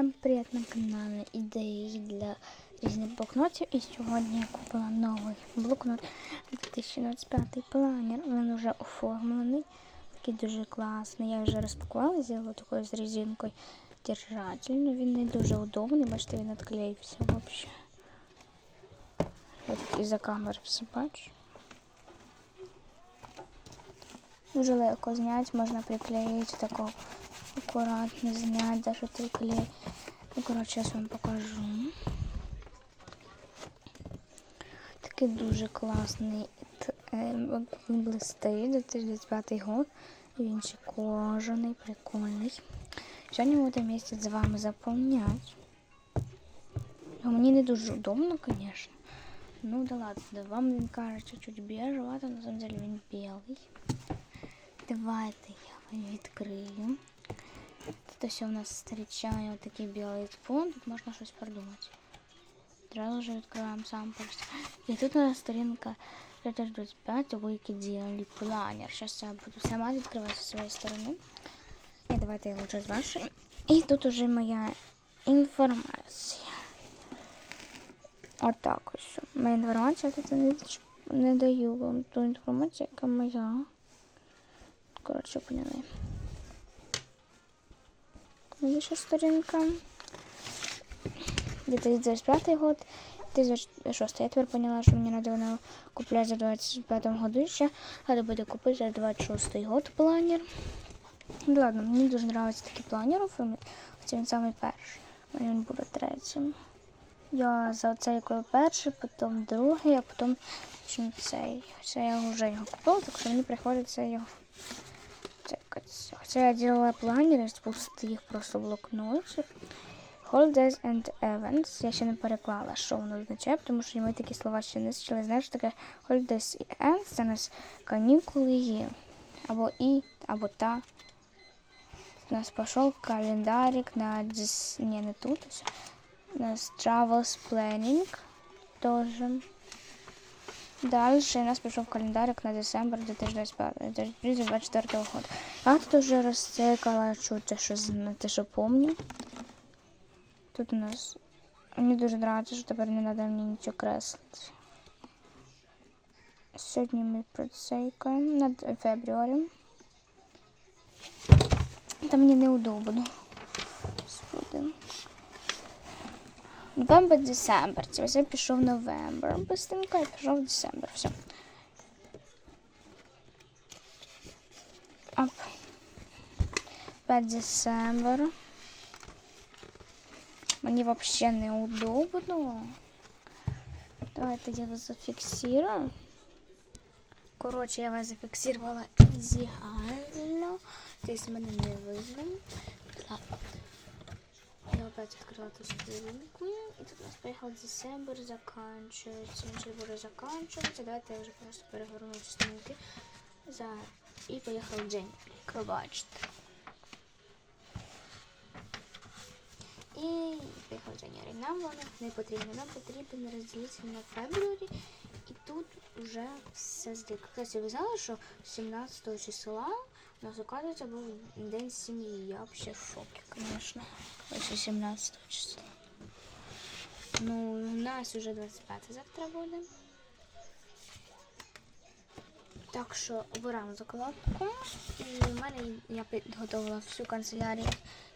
Всем привіт на каналі ідеї для різних блокнотів. І сьогодні я купила новий блокнот 2025 планер. Він вже оформлений, такий дуже класний. Я вже розпакувала, зробила такою з резинкою держательну. Він не дуже удобний, бачите, він відклеївся взагалі. От із-за камери все бачу. Дуже легко зняти, можна приклеїти тако акуратно зняти, даже той клей. Ну, коротше, зараз вам покажу. Такий дуже класний. е, Він блистить, 2025 год. Він ще кожаний, прикольний. Сьогодні ми будемо з вами заповняти. Ну, Мені не дуже удобно, звісно. Ну да ладно, вам він каже чуть-чуть бежевый, а на самом деле він білий. Давайте я вам відкрию. Тут ось у нас зустрічає такий білий фон, тут можна щось придумати. Одразу ж відкриваємо сам пост. І тут у нас сторінка 2025 Wikideal Planner. Зараз я буду сама відкривати зі своєї сторони. І давайте я лучше з вашої. І тут уже моя інформація. Отак ось. Моя інформація тут не, не даю вам ту інформацію, яка моя. Коротше, поняли. Інша сторінка. 2025 год. 2006. Я тепер поняла, що мені треба вона купляти за 25 году ще. Треба буде купити за 26 год планер. Ну ладно, мені дуже подобаються такі планери. Хоча він самий перший. Він буде третім. Я за цей купив перший, потім другий, а потім чим цей. Хоча я вже його купила, так що мені приходиться його чекати. Я делала планери з пустих просто блокнотів. Holidays and Events. Я ще не переклала, що воно означає, тому що ми такі слова ще не зчили. Знаєш, таке Holidays і Ends це нас канікули є. Або і, або та. У нас пішов календарик на. Ні, не тут. У нас Travels Planning тоже. Дальше у нас пішов календарик на декабрь 2024 года. А тут уже розцикала, що те, що зна- те, що помню. Тут у нас мені дуже подобається, що тепер не треба мені нічого креслити. Сьогодні ми процейкаємо над фебруарем. Та мені неудобно. Господи. Новембер, десембр. Це ось я пішов новембр. Быстренько я пішов десембр. Все. Оп. 5 десембр. Мені вообще неудобно. Давайте я вас зафіксирую. Коротше, я вас зафіксувала ідеально. Здесь мене не видно. Опять открыла эту сторінку. І тут у нас заканчується. Він ще буде заканчуватися. Давайте я вже просто перегорну сторінки. За... І поїхав день, бачите. І поїхав. Нам воно не потрібно. Нам потрібен розділитель на фебруарі. І тут вже все зліка. Кстати, ви знали, що 17 числа нас, оказывается, був день сім'ї. Я вообще в шокі, конечно. Ось 17 числа. Ну, у нас уже 25 завтра буде. Так що обираємо закладку. І в мене я підготувала всю канцелярію,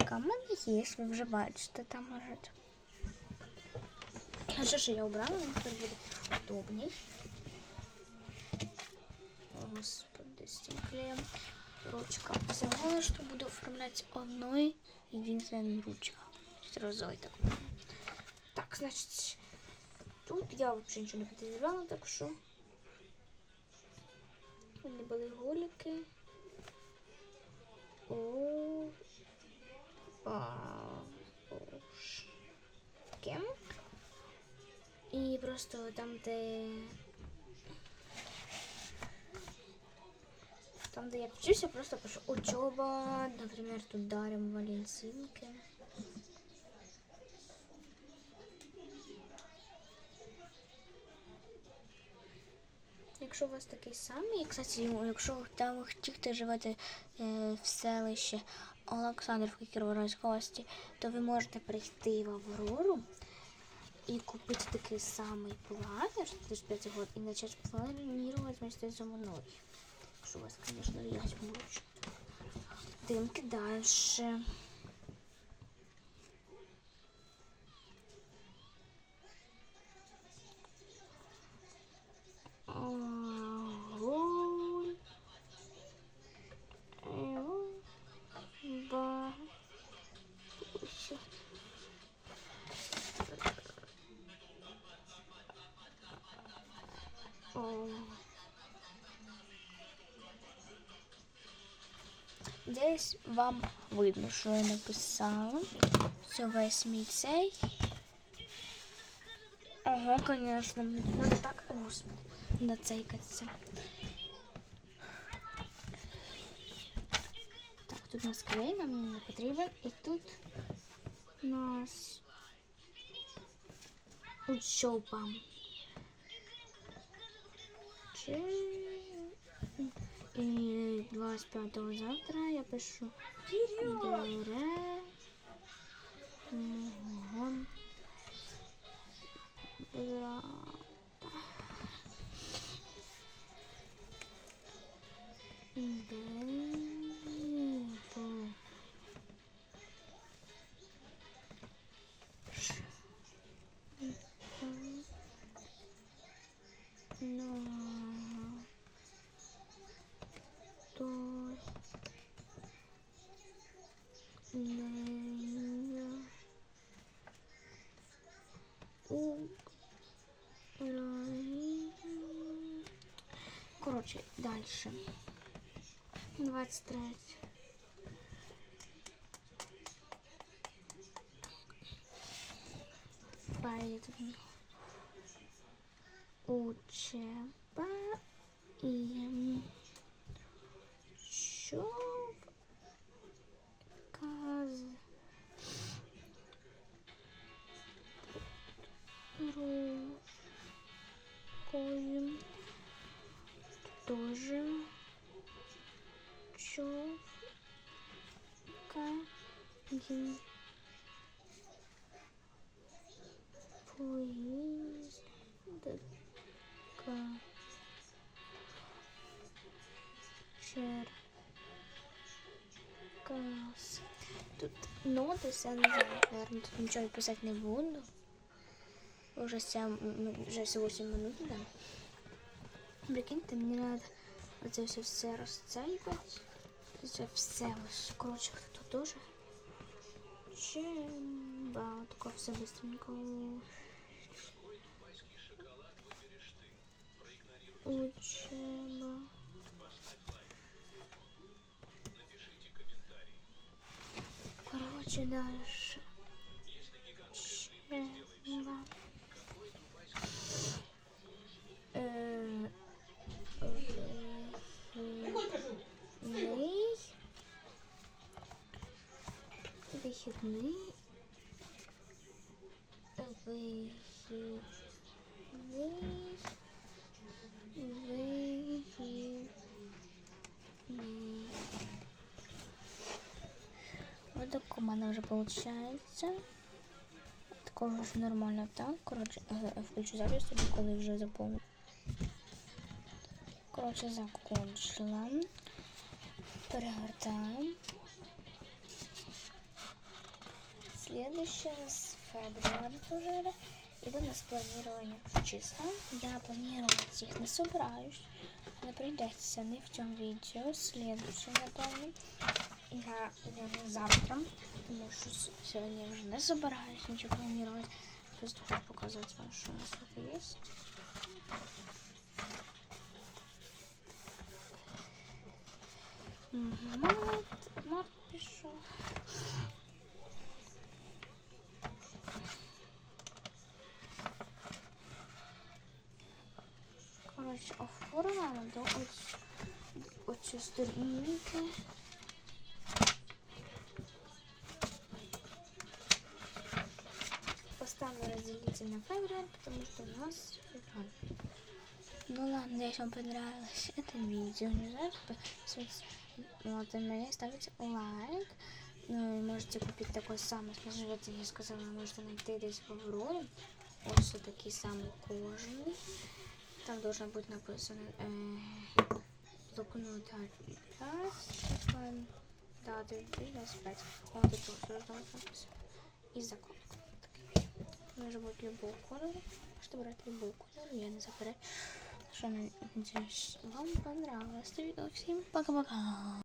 яка в мене є, ви вже бачите, там лежить. А що ж я обрала, він тепер буде удобний. Господи, з. Ручка. Всего, что буду оформлять одной единственной ручкой. Розой так. Так, значит, тут я вообще ничего не подозревала, так что вони були голіки. О, Кем? І просто там, де Там, де я вчуся, просто пишу учоба, наприклад, тут дарим валенсинки. Якщо у вас такий самий, кстати, якщо там ті, хто живете е, в селищі Олександрівки Кіровоградської області, то ви можете прийти в Аврору и купить такой самый планер, 35 год, и начать планировать вместе со мной. Что у вас, конечно, есть больше. Дымки дальше. Десь вам видно, що я написала. Все весь мій цей. Ага, конечно. Надо так, о, господи, нацейкатися. Так, тут у нас клей, нам не потрібен. І тут у нас учоба. Чи... І 25 завтра я пишу дере мого брата. Коротше, дальше. 23. Поэтому учеба и ї поїздка чер Клас. Тут ноти, все не знаю, наверное, тут нічого писати не буду. Уже, 7, вже 8 минут, да. Прикиньте, мені треба оце все, все розцейкати. Це все ось, коротше, тут теж. Чим, да, тако все быстренько. Учеба. Короче, дальше. Выходный. Выходный. Выходный. Вот так у мене вже виходить. Такого ж нормально так. Коротше, е, е, включу запис тоді, коли вже заповню. Коротше, закончила. Перегортаємо. Следующее с февраля уже. Иду на спланирование числа. Я планировать их не собираюсь. Не прийдеться не в цьому відео. Следующее, напевно. Я, наверное, завтра. Тому що с- сьогодні я вже не собираюсь нічого планувати. Просто хочу показати вам, що у нас тут. Мгм. Март, март пішов. Коротше, оформила до ось оцю сторінки. Поставлю разделите на февраль, потому что у нас февраль. Ну ладно, надеюсь, вам понравилось это видео. Не знаю, Вот, и мне ставите лайк. Ну, и можете купить такой самый, скажем, вот я сказала, можете найти здесь в Авроре. Вот все такие самые кожаные. Там должно быть написано э, блокнот 5, шоколад, да, 25. Вот это тоже должно быть написано. И закон. Такий. Може бути любого кольору. Можете брати любого кольору, я не забираю. Що, надіюсь, вам понравилось це відео. Всім пока-пока.